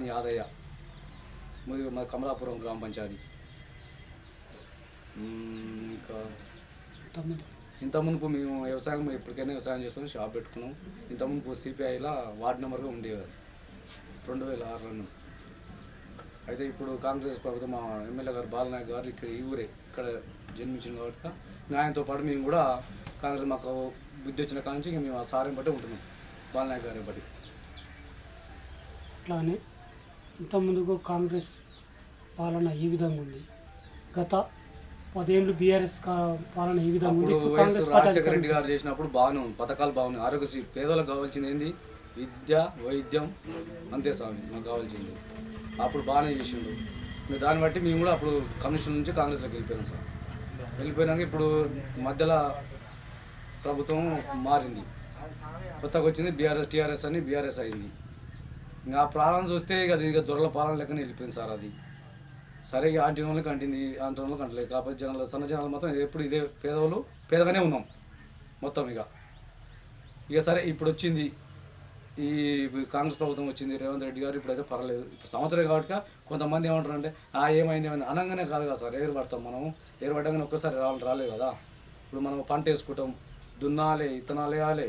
బొప్పని యాదయ్య మా కమలాపురం గ్రామ పంచాయతీ. ఇంకా ఇంత మునుపు మేము వ్యవసాయం ఎప్పటికైనా వ్యవసాయం చేస్తాం షాప్ పెట్టుకున్నాం. ఇంత మునుపు సిపిఐలో వార్డు నెంబర్గా ఉండేవారు. రెండు వేల ఆరులో అయితే ఇప్పుడు కాంగ్రెస్ ప్రభుత్వం మా ఎమ్మెల్యే గారు బాలనాయక్ గారు ఇక్కడ ఈ ఊరే ఇక్కడ జన్మించింది కాబట్టి ఆయనతో పాటు మేము కూడా కాంగ్రెస్ మాకు బుద్ధి వచ్చిన ఇంక మేము ఆ సారం బట్టి ఉంటున్నాం బాలనాయక్ గారిని బట్టి. అట్లానే ఇంతకుముందుకు కాంగ్రెస్ పాలన ఈ విధంగా ఉంది. గత పదేళ్ళు బీఆర్ఎస్ పాలన ఈ విధంగా ఉంది. కాంగ్రెస్ రాజశేఖర రెడ్డి గారు చేసినప్పుడు బాగానే ఉంది. పథకాలు బాగున్నాయి. ఆరోగ్యశ్రీ పేదలకు కావాల్సింది ఏంది? విద్య వైద్యం. అంతే స్వామి మాకు కావాల్సింది. అప్పుడు బాగానే చేసిండు. ఇంకా దాన్ని బట్టి మేము కూడా అప్పుడు కమిషన్ నుంచి కాంగ్రెస్లోకి వెళ్ళిపోయినాం సార్. వెళ్ళిపోయినాక ఇప్పుడు మధ్యలో ప్రభుత్వం మారింది. కొత్తగా వచ్చింది బీఆర్ఎస్ టీఆర్ఎస్ అని బీఆర్ఎస్ అయింది. ఇంకా ఆ చూస్తే ఇక అది ఇక దొరల పాలన లెక్కనే వెళ్ళిపోయింది సార్ అది. సరే ఇక ఆంటీ వాళ్ళకి అంటింది ఆంటీ వాళ్ళకి అంటలేదు కాకపోతే జనాలు సన్న జనాలు మాత్రం ఎప్పుడు ఇదే పేదవాళ్ళు పేదగానే ఉన్నాం మొత్తం ఇక. ఇక సరే ఇప్పుడు వచ్చింది ఈ కాంగ్రెస్ ప్రభుత్వం వచ్చింది రేవంత్ రెడ్డి గారు ఇప్పుడైతే పర్వాలేదు. ఇప్పుడు సంవత్సరం కాబట్టి కొంతమంది ఏమంటారు అంటే ఆ ఏమైంది ఏమైంది? అనగానే కాదు కదా సార్ ఏరు పడతాం మనం ఏరు పడ్డాగానే ఒక్కసారి రావాలి రాలేదు కదా. ఇప్పుడు మనం పంట వేసుకుంటాం దున్నాలి ఇత్తనాలు వేయాలి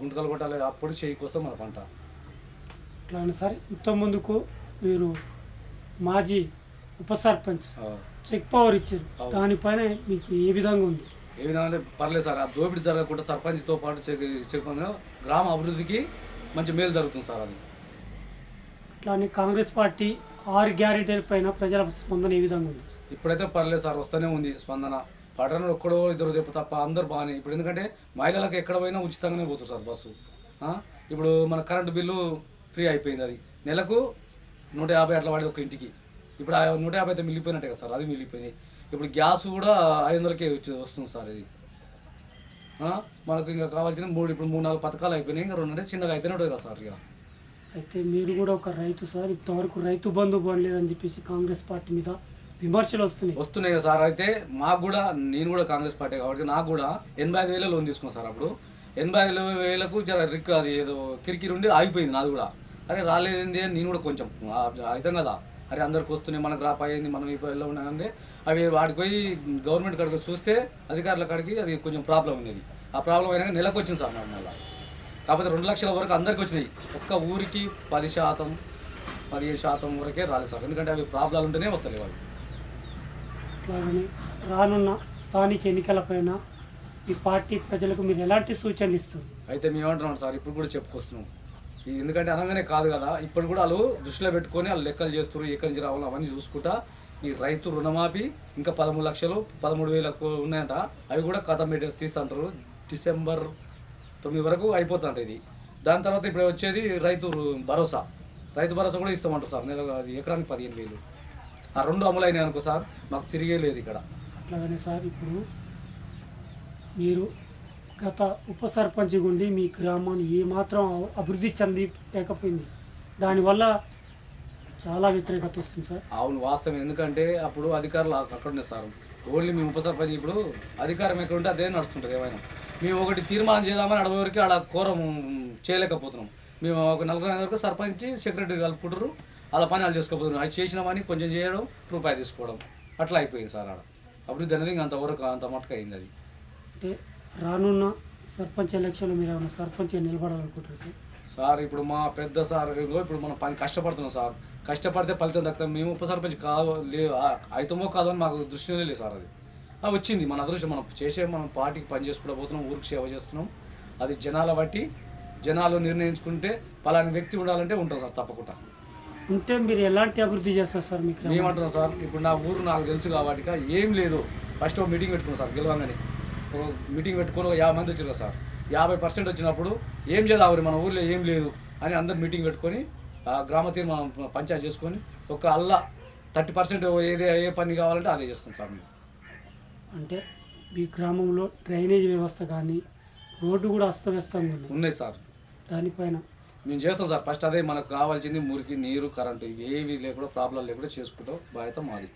గుంటకలు కొట్టాలి అప్పుడు చేయికి వస్తాం మన పంట. అట్లానే సార్ ఇంతకుముందుకు మీరు మాజీ ఉప సర్పంచ్. చెక్ పవర్ ఇచ్చారు. దానిపైన మీకు ఏ విధంగా ఉంది? ఏ విధంగా అంటే పర్లేదు సార్ ఆ దోపిడీ జరగకుండా సర్పంచ్తో పాటు చెక్ చెప్పాను గ్రామ అభివృద్ధికి మంచి మేలు జరుగుతుంది సార్ అది. అట్లానే కాంగ్రెస్ పార్టీ ఆరు గ్యారెంటీల పైన ప్రజల స్పందన ఏ విధంగా ఉంది? ఇప్పుడైతే పర్లేదు సార్ వస్తూనే ఉంది స్పందన. పట్టణంలో ఒక్కడో ఇద్దరు చెప్పు తప్ప అందరు బాగానే. ఇప్పుడు ఎందుకంటే మహిళలకు ఎక్కడ పోయినా ఉచితంగానే పోతుంది సార్ బస్సు? ఇప్పుడు మన కరెంటు బిల్లు ఫ్రీ అయిపోయింది అది. నెలకు నూట యాభై అట్లా పడేది ఒక ఇంటికి. ఇప్పుడు ఆ నూట యాభై అయితే మిగిలిపోయినట్టే కదా సార్ అది మిగిలిపోయింది. ఇప్పుడు గ్యాస్ కూడా ఐదు వందలకే వచ్చి వస్తుంది సార్ ఇది? మనకు ఇంకా కావాల్సిన మూడు ఇప్పుడు మూడు నాలుగు పథకాలు అయిపోయినాయి ఇంకా రెండు అంటే చిన్నగా అయితేనే ఉంటుంది కదా సార్ ఇక. అయితే మీరు కూడా ఒక రైతు సార్ ఇంతవరకు రైతు బంధు పడలేదని చెప్పేసి కాంగ్రెస్ పార్టీ మీద విమర్శలు వస్తున్నాయి. వస్తున్నాయి కదా సార్. అయితే మాకు కూడా నేను కూడా కాంగ్రెస్ పార్టీ కాబట్టి నాకు కూడా ఎనభై ఐదు వేల లోన్ తీసుకున్నాను సార్ అప్పుడు. ఎనభై ఐదు వేలకు జర రిక్ అది ఏదో కిరికిరి ఉండి ఆగిపోయింది నాది కూడా. అరే రాలేదేంది అని నేను కూడా కొంచెం అవుతాం కదా. అరే అందరికి వస్తున్నాయి మనకు రాపాయింది మనం ఇప్పుడు ఎలా ఉన్నాయంటే అవి వాడికి పోయి గవర్నమెంట్ కాడికి చూస్తే అధికారుల కాడికి అది కొంచెం ప్రాబ్లం ఉంది ఆ ప్రాబ్లం అయినాక నెలకు వచ్చింది సార్ నాకు నెల కాకపోతే రెండు లక్షల వరకు అందరికి వచ్చినాయి. ఒక్క ఊరికి పది శాతం పదిహేను శాతం వరకే రాలేదు సార్. ఎందుకంటే అవి ప్రాబ్లాలు ఉంటేనే వస్తాయి వాళ్ళు రానున్న స్థానిక ఎన్నికలపైన ఈ పార్టీ ప్రజలకు మీరు ఎలాంటి సూచనలు ఇస్తారు అయితే మేము ఏమంటున్నాం సార్ ఇప్పుడు కూడా చెప్పుకొస్తున్నాం. ఇది ఎందుకంటే అనగానే కాదు కదా ఇప్పుడు కూడా వాళ్ళు దృష్టిలో పెట్టుకొని వాళ్ళు లెక్కలు చేస్తారు ఎక్కడి నుంచి రావాలో అవన్నీ చూసుకుంటా ఈ రైతు రుణమాఫీ ఇంకా పదమూడు లక్షలు పదమూడు వేలకు ఉన్నాయంట అవి కూడా కథ పెట్టి తీస్తుంటారు. డిసెంబర్ తొమ్మిది వరకు అయిపోతుంట ఇది. దాని తర్వాత ఇప్పుడు వచ్చేది రైతు భరోసా. రైతు భరోసా కూడా ఇస్తామంటారు సార్ నెల అది ఎకరానికి పదిహేను వేలు. ఆ రెండు అమలైనాయి అనుకో సార్ మాకు తిరిగే లేదు ఇక్కడ. అట్లాగనే సార్ ఇప్పుడు మీరు గత ఉప సర్పంచ్ గుండి మీ గ్రామాన్ని ఏమాత్రం అభివృద్ధి చెంది లేకపోయింది. దానివల్ల చాలా వ్యతిరేకత వస్తుంది సార్. అవును వాస్తవం. ఎందుకంటే అప్పుడు అధికారులు అక్కడ సార్. ఓన్లీ మేము ఉప సర్పంచ్ ఇప్పుడు అధికారం ఎక్కడ ఉంటే అదే నడుస్తుంటుంది ఏమైనా. మేము ఒకటి తీర్మానం చేద్దామని అడవి వరకు ఆడ కోరం చేయలేకపోతున్నాం. మేము ఒక నలభై వరకు సర్పంచ్ సెక్రటరీ కలుపుకుంటారు అలా పని వాళ్ళు చేసుకోపోతున్నాం అది చేసినామని కొంచెం చేయడం రూపాయి తీసుకోవడం. అట్లా అయిపోయింది సార్ ఆడ. అభివృద్ధి అనేది ఇంకా అంతవరకు అంత మట్టుకు అయింది అది. అంటే రానున్న సర్పంచ్ ఎలక్షన్లో మీరు ఏమైనా సర్పంచ్గా నిలబడాలనుకుంటారు సార్? సార్ ఇప్పుడు మా పెద్ద సార్ ఇప్పుడు మనం పని కష్టపడుతున్నాం సార్. కష్టపడితే ఫలితం దక్కుతాం. మేము ఉప సర్పంచ్ కాదు అవుతామో కాదో అని మాకు దృష్టిలో లేదు సార్ అది. వచ్చింది మన అదృష్టం. మనం చేసే మనం పార్టీకి పని చేసుకుంటూ పోతున్నాం ఊరికి సేవ చేస్తున్నాం. అది జనాల బట్టి జనాలు నిర్ణయించుకుంటే పలాని వ్యక్తి ఉండాలంటే ఉంటాం సార్ తప్పకుండా. ఉంటే మీరు ఎలాంటి అభివృద్ధి చేస్తారు సార్ మీ గ్రామం ఏమంటున్నాం సార్ ఇప్పుడు నా ఊరు నాకు తెలుసు కాబట్టి ఏం లేదు. ఫస్ట్ ఒక మీటింగ్ పెట్టుకున్నాం సార్ గెలవంగానే. మీటింగ్ పెట్టుకొని ఒక యాభై మంది వచ్చారు సార్. యాభై పర్సెంట్ వచ్చినప్పుడు ఏం చేద్దాం మరి మన ఊర్లో ఏం లేదు అని అందరు మీటింగ్ పెట్టుకొని ఆ గ్రామ తీర్మానం పంచాయతీ చేసుకొని ఒక అల్లా థర్టీ పర్సెంట్ ఏది ఏ పని కావాలంటే అదే చేస్తాం సార్ మేము. అంటే మీ గ్రామంలో డ్రైనేజ్ వ్యవస్థ కానీ రోడ్డు కూడా అస్తవ్యస్తంగా ఉన్నాయి ఉన్నాయి సార్. దానిపైన మేము చేస్తాం సార్. ఫస్ట్ అదే మనకు కావాల్సింది మురికి నీరు కరెంటు ఇవి ఏవి లేకుండా ప్రాబ్లం లేకుండా చేసుకుంటాం. బాధ్యత మాది.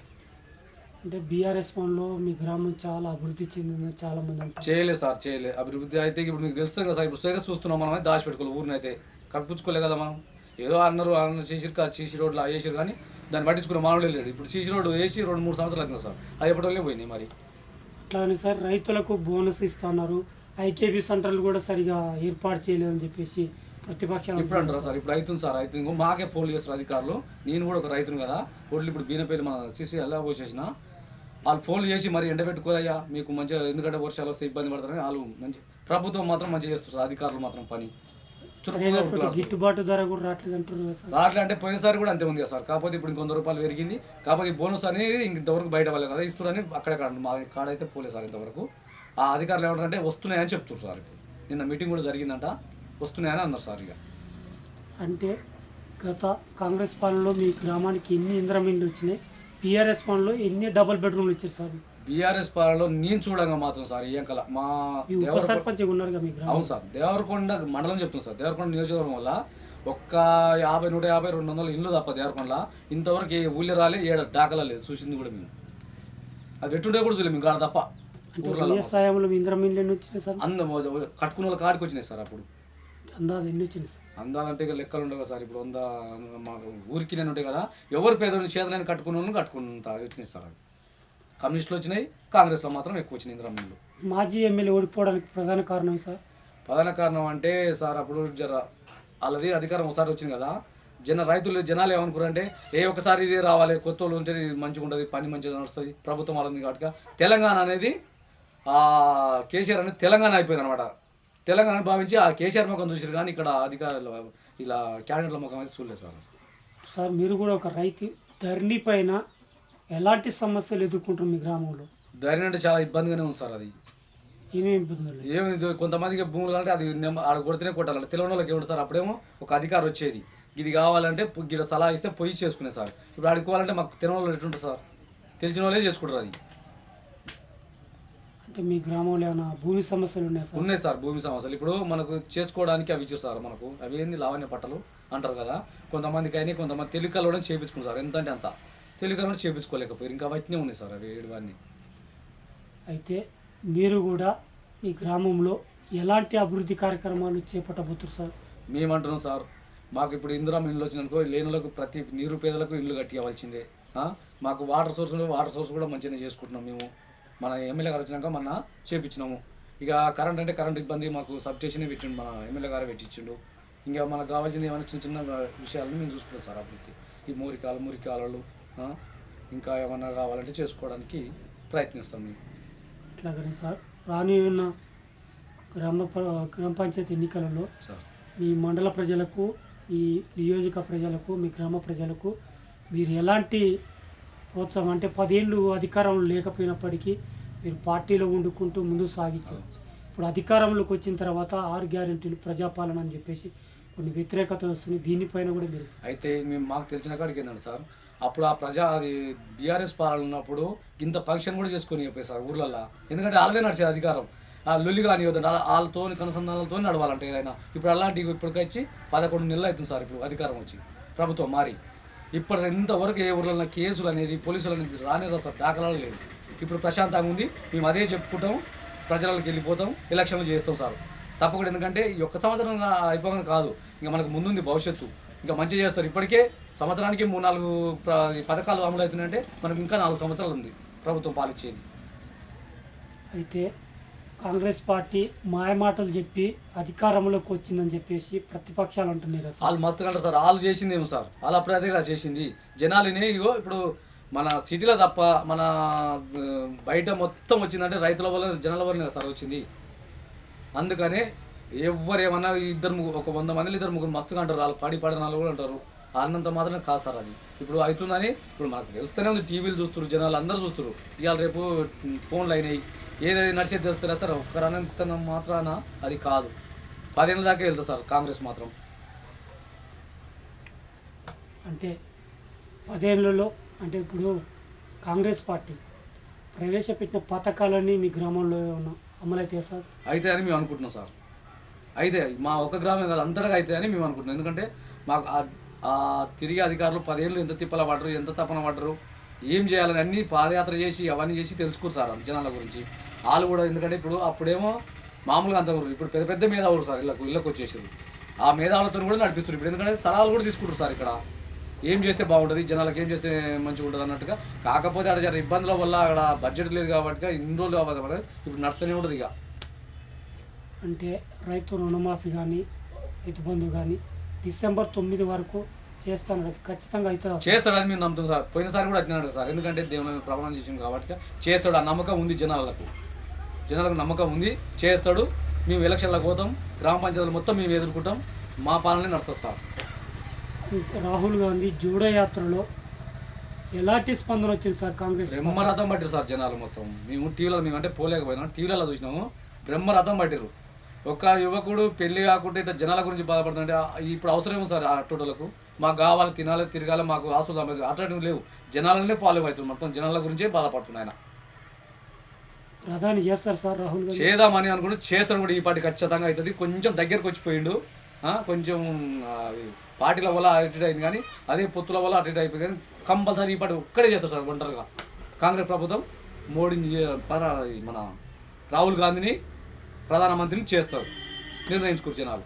అంటే బీఆర్ఎస్ వన్లో మీ గ్రామం చాలా అభివృద్ధి చెందిందని చాలా మంది చేయలేదు సార్ చేయలేదు. అభివృద్ధి అయితే ఇప్పుడు మీకు తెలుస్తుంది కదా సార్ ఇప్పుడు సరే చూస్తున్నాం మనం దాచిపెట్టుకోవాలి ఊరిని అయితే. కప్పించుకోలే కదా మనం. ఏదో అన్నారు అన్నారు చేసిరు కా- సీసీ రోడ్లు ఆ వేసారు కానీ దాన్ని పట్టించుకున్న మానవులే లేడు. ఇప్పుడు సీసీ రోడ్డు వేసి రెండు మూడు సంవత్సరాలు అవుతుంది సార్. అది ఎప్పటివల్లే పోయినాయి మరి? అట్లానే సార్ రైతులకు బోనస్ ఇస్తున్నారు. ఐకేబీ సెంటర్లు కూడా సరిగా ఏర్పాటు చేయలేదని చెప్పేసి ప్రతిపక్షాలు ఇప్పుడు అంటారా సార్. ఇప్పుడు అవుతుంది సార్ ఇంకో మాకే ఫోన్ చేస్తారు అధికారులు. నేను కూడా ఒక రైతును కదా. ఒడ్లు ఇప్పుడు బీనపల్లి మన సీసీ ఎలా పోసేసిన. వాళ్ళు ఫోన్లు చేసి మరి ఎండబెట్టుకోదయ్యా మీకు మంచిగా ఎందుకంటే వర్షాలు వస్తే ఇబ్బంది పడతారని వాళ్ళు మంచి ప్రభుత్వం మాత్రం మంచిగా చేస్తారు సార్ అధికారులు మాత్రం పని. గిట్టుబాటు ధర కూడా రావట్లేదు సార్. రావట్లే అంటే పోయినసారి కూడా అంతే ఉంది కదా సార్. కాకపోతే ఇప్పుడు ఇంకొంత రూపాయలు పెరిగింది. కాకపోతే బోనస్ అనేది ఇంతవరకు బయట వాళ్ళే కదా ఇస్తున్నారని అక్కడక్కడ మా కాడ అయితే పోలే సార్ ఇంతవరకు. ఆ అధికారులు ఏమంటారంటే వస్తున్నాయని చెప్తున్నారు సార్ ఇప్పుడు. నిన్న మీటింగ్ కూడా జరిగిందంట వస్తున్నాయని అన్నారు సార్ ఇక. అంటే గత కాంగ్రెస్ పాలనలో మీ గ్రామానికి ఎన్ని ఇంద్రమిండ్లు వచ్చినాయి? టీఆర్ఎస్ పాలనలో ఎన్ని డబుల్ బెడ్రూమ్లు ఇచ్చారు సార్? బీఆర్ఎస్ పాలనలో నేను చూడంగా మాత్రం సార్ ఏం కల మా సర్పంచ్ అవును సార్ దేవరకొండ మండలం చెప్తున్నాను సార్ దేవరకొండ నియోజకవర్గం వల్ల ఒక్క యాభై నూట యాభై రెండు వందల ఇల్లు తప్ప దేవరకొండల ఇంతవరకు ఏ ఊళ్ళో రాలే ఏడ దాఖలా లేదు చూసింది కూడా మేము. అది ఎట్టుండే కూడా చూడలేదు మేము కాడ తప్ప అంద కట్టుకున్న వాళ్ళ కాడికి వచ్చినాయి సార్ అప్పుడు. అందాజు ఎన్ని సార్? అందాలంటే ఇక లెక్కలు ఉండవు కదా సార్. ఇప్పుడు వంద మాకు ఊరికి నేను ఉంటాయి కదా ఎవరు పేదోడిని చేతనని కట్టుకున్న వాళ్ళని కట్టుకున్నంత వచ్చినాయి సార్ అవి. కమ్యూనిస్టులు వచ్చినాయి కాంగ్రెస్లో మాత్రం ఎక్కువ వచ్చినాయి ఇంద్రమ్మలు మాజీ ఎమ్మెల్యే ఓడిపోవడానికి ప్రధాన కారణం సార్? ప్రధాన కారణం అంటే సార్ అప్పుడు జర వాళ్ళది అధికారం ఒకసారి వచ్చింది కదా. జన రైతులు జనాలు ఏమనుకున్నారంటే ఏ ఒక్కసారి ఇది రావాలి కొత్త వాళ్ళు ఉంటే ఇది మంచిగా ఉంటుంది పని మంచిగా నడుస్తుంది ప్రభుత్వం వాళ్ళని కాబట్టి తెలంగాణ అనేది కేసీఆర్ అనేది తెలంగాణ అయిపోయింది అనమాట తెలంగాణ భావించి ఆ కేసీఆర్ ముఖం చూసారు కానీ ఇక్కడ అధికారులు ఇలా క్యాండిడేట్ల ముఖం అయితే చూడలేదు సార్. సార్ మీరు కూడా ఒక రైతు ధరణి పైన ఎలాంటి సమస్యలు ఎదుర్కొంటారు మీ గ్రామంలో? ధైర్యం అంటే చాలా ఇబ్బందిగానే ఉంది సార్ అది. ఏమేమి ఇబ్బందులు? ఏమి కొంతమందికి భూములు అంటే అది ఆడ కొడితేనే కొట్టాలంటే. తెలియని వాళ్ళకి సార్? అప్పుడేమో ఒక అధికారం వచ్చేది. ఇది కావాలంటే గిడ సలహా ఇస్తే పొయ్యి చేసుకునే సార్. ఇప్పుడు ఆడుకోవాలంటే మాకు తెలియని వాళ్ళు సార్? తెలిసిన వాళ్ళే చేసుకుంటారు అది. అంటే మీ గ్రామంలో ఏమైనా భూమి సమస్యలు ఉన్నాయా సార్? ఉన్నాయి సార్ భూమి సమస్యలు. ఇప్పుడు మనకు చేసుకోవడానికి అవి ఇచ్చారు సార్ మనకు. అవి ఏంది? లావణ్య పట్టలు అంటారు కదా. కొంతమందికి అయినా కొంతమంది తెలుగులో కూడా చేయించుకున్నారు సార్. ఎంత అంటే అంత. తెలుగులో కూడా చేయించుకోలేకపోయారు ఇంకా వాటినే ఉన్నాయి సార్ అవి ఏడువన్నీ అయితే మీరు కూడా మీ గ్రామంలో ఎలాంటి అభివృద్ధి కార్యక్రమాలు చేపట్టబోతున్నారు సార్? మేమంటున్నాం సార్ మాకు ఇప్పుడు ఇందిరామ ఇల్లు వచ్చిననుకో లేనులకు ప్రతి నిరుపేదలకు ఇల్లు కట్టి ఇవ్వాల్సిందే ఆ? మాకు వాటర్ సోర్స్ వాటర్ సోర్స్ కూడా మంచిగానే చేసుకుంటున్నాం మేము. మన ఎమ్మెల్యే గారు వచ్చినాక మొన్న చేపించినాము. ఇక కరెంట్ అంటే కరెంట్ ఇబ్బంది మాకు సబ్ స్టేషన్ పెట్టిండు మన ఎమ్మెల్యే గారు పెట్టించిండు. ఇంకా మనకు కావాల్సింది ఏమైనా చిన్న చిన్న విషయాలను మేము చూసుకుంటాం సార్ అభివృద్ధి. ఈ మూరికాలు మురికాలలు? ఇంకా ఏమన్నా కావాలంటే చేసుకోవడానికి ప్రయత్నిస్తాం మేము. అట్లాగనే సార్ రాని ఉన్న గ్రామ గ్రామ పంచాయతీ ఎన్నికలలో సార్. మీ మండల ప్రజలకు ఈ నియోజక ప్రజలకు మీ గ్రామ ప్రజలకు మీరు ఎలాంటి ప్రోత్సాహం అంటే పదేళ్ళు అధికారంలో లేకపోయినప్పటికీ మీరు పార్టీలో వండుకుంటూ ముందుకు సాగించారు ఇప్పుడు అధికారంలోకి వచ్చిన తర్వాత ఆరు గ్యారెంటీలు ప్రజాపాలన అని చెప్పేసి కొన్ని వ్యతిరేకత వస్తుంది దీనిపైన కూడా మీరు అయితే మేము మాకు తెలిసిన కాడికి ఏంటంటే సార్ అప్పుడు ఆ ప్రజా అది బీఆర్ఎస్ పాలన ఉన్నప్పుడు ఇంత ఫంక్షన్ కూడా చేసుకొని చెప్పేది సార్ ఊర్లల్లో. ఎందుకంటే వాళ్ళదే నడిచేది అధికారం. ఆ లొల్లి కానీ వాళ్ళతో కనుసంధానాలతో నడవాలంటే ఏదైనా. ఇప్పుడు అలాంటివి ఇప్పటికొచ్చి పదకొండు నెలలు అవుతుంది సార్ ఇప్పుడు అధికారం వచ్చి ప్రభుత్వం మారి. ఇప్పుడు ఇంతవరకు ఏ ఊర్లలో కేసులు అనేది పోలీసులు అనేది రానే రా సార్ దాఖలాలు లేదు ఇప్పుడు ప్రశాంతంగా ఉంది మేము అదే చెప్పుకుంటాం ప్రజలకు వెళ్ళిపోతాం ఎలక్షన్లు చేస్తాం సార్. తప్పకుండా ఎందుకంటే ఈ ఒక్క సంవత్సరం అయిపోగానే కాదు ఇంకా మనకు ముందుంది భవిష్యత్తు. ఇంకా మంచిగా చేస్తారు. ఇప్పటికే సంవత్సరానికి మూడు నాలుగు పథకాలు అమలు అవుతున్నాయంటే మనకు ఇంకా నాలుగు సంవత్సరాలు ఉంది ప్రభుత్వం పాలిచ్చేది. అయితే కాంగ్రెస్ పార్టీ మాయమాటలు చెప్పి అధికారంలోకి వచ్చిందని చెప్పేసి ప్రతిపక్షాలు అంటున్నారు వాళ్ళు మస్తు కంటారు సార్. వాళ్ళు చేసింది ఏమో సార్. వాళ్ళ అప్రాధిగా చేసింది. జనాలని ఇగో ఇప్పుడు మన సిటీలో తప్ప మన బయట మొత్తం వచ్చిందంటే రైతుల వల్ల జనాల వల్లనే సార్ వచ్చింది. అందుకనే ఎవరు ఏమన్నా ఇద్దరు ఒక వంద మందిలో ఇద్దరు ముగ్గురు మస్తుగా అంటారు. వాళ్ళు పాడి పాడిన వాళ్ళు కూడా అంటారు. అన్నంత మాత్రం కాదు సార్ అది. ఇప్పుడు అవుతుందని ఇప్పుడు మనకు తెలుస్తూనే ఉంది. టీవీలు చూస్తారు జనాలు అందరూ చూస్తారు ఇవాళ రేపు ఫోన్లు అయినాయి. ఏదైతే నడిచేది తెలుస్తారా సార్ ఒక్కరు అనంతనం మాత్రాన అది కాదు. పదేళ్ళ దాకా వెళ్తుంది సార్ కాంగ్రెస్ మాత్రం. అంటే పదేళ్ళలో అంటే ఇప్పుడు కాంగ్రెస్ పార్టీ ప్రవేశపెట్టిన పథకాలన్నీ మీ గ్రామంలో ఉన్న అమలైతే సార్? అయితే అని మేము అనుకుంటున్నాం సార్. అయితే మా ఒక గ్రామం కాదు అంతటా అయితే అని మేము అనుకుంటున్నాం. ఎందుకంటే మాకు ఆ- ఆ తిరిగి అధికారులు పదేళ్ళు ఎంత తిప్పల పడరు ఎంత తపన పడరు ఏం చేయాలని అన్ని పాదయాత్ర చేసి అవన్నీ చేసి తెలుసుకోరు సార్ జనాల గురించి. వాళ్ళు కూడా ఎందుకంటే ఇప్పుడు అప్పుడేమో మామూలుగా అంత ఇప్పుడు పెద్ద పెద్ద ఊరు సార్ ఇళ్ళకు ఇళ్ళకు వచ్చేసారు ఆ మేధావులతో కూడా నడిపిస్తారు ఇప్పుడు ఎందుకంటే సలహాలు కూడా తీసుకుంటారు సార్ ఇక్కడ. ఏం చేస్తే బాగుంటుంది? జనాలకు ఏం చేస్తే మంచిగా ఉంటుంది అన్నట్టుగా. కాకపోతే అక్కడ జర ఇబ్బందుల వల్ల అక్కడ బడ్జెట్ లేదు కాబట్టి ఇన్ని రోజులు అవ్వదు కాబట్టి ఇప్పుడు నడుస్తూనే ఉంటుంది ఇక. అంటే రైతు రుణమాఫీ కానీ రైతు బంధు కానీ డిసెంబర్ తొమ్మిది వరకు చేస్తాను ఖచ్చితంగా అవుతుంది చేస్తాడని మేము నమ్ముతాం సార్. పోయినసారి కూడా వచ్చినాడు సార్. ఎందుకంటే దేవుని ప్రమాణం చేసింది కాబట్టి చేస్తాడు ఆ నమ్మకం ఉంది జనాలకు. జనాలకు నమ్మకం ఉంది చేస్తాడు. మేము ఎలక్షన్లకు పోతాం గ్రామ పంచాయతీలు మొత్తం మేము ఎదుర్కొంటాం. మా పాలనే నడుస్తుంది సార్. రాహుల్ గాంధీ జూడో యాత్రలో ఎలాంటి స్పందన వచ్చింది సార్ కాంగ్రెస్ బ్రహ్మరథం పట్టిరు సార్ జనాలు మొత్తం. మేము టీవీలో మేము అంటే పోలేకపోయినాం టీవీలలో చూసినాము. బ్రహ్మరథం పట్టిరు. ఒక యువకుడు పెళ్ళి కాకుండా ఇట్లా జనాల గురించి బాధపడుతుంటే ఆ- ఇప్పుడు అవసరం ఉంది సార్ ఆ టోటలకు? మాకు కావాలి తినాలి తిరగాలి మాకు హాస్పిటల్ అట్లాంటివి లేవు. జనాలనే ఫాలో అవుతుంది మొత్తం జనాల గురించే బాధపడుతున్నాయి ఆయన. ప్రధాని చేస్తారు సార్ రాహుల్ చేద్దామని అనుకుంటే చేస్తాడు కూడా ఈ పార్టీ ఖచ్చితంగా అవుతుంది. కొంచెం దగ్గరకు వచ్చిపోయిండు. కొంచెం పార్టీల వల్ల అటు అయింది కానీ అదే పొత్తుల వల్ల అటు అయిపోయింది కానీ కంపల్సరీ ఈ పార్టీ ఒక్కడే చేస్తారు సార్ ఒంటరిగా. కాంగ్రెస్ ప్రభుత్వం మోడీ మన రాహుల్ గాంధీని ప్రధానమంత్రిని చేస్తారు. నిర్ణయించుకోరు జనాలు.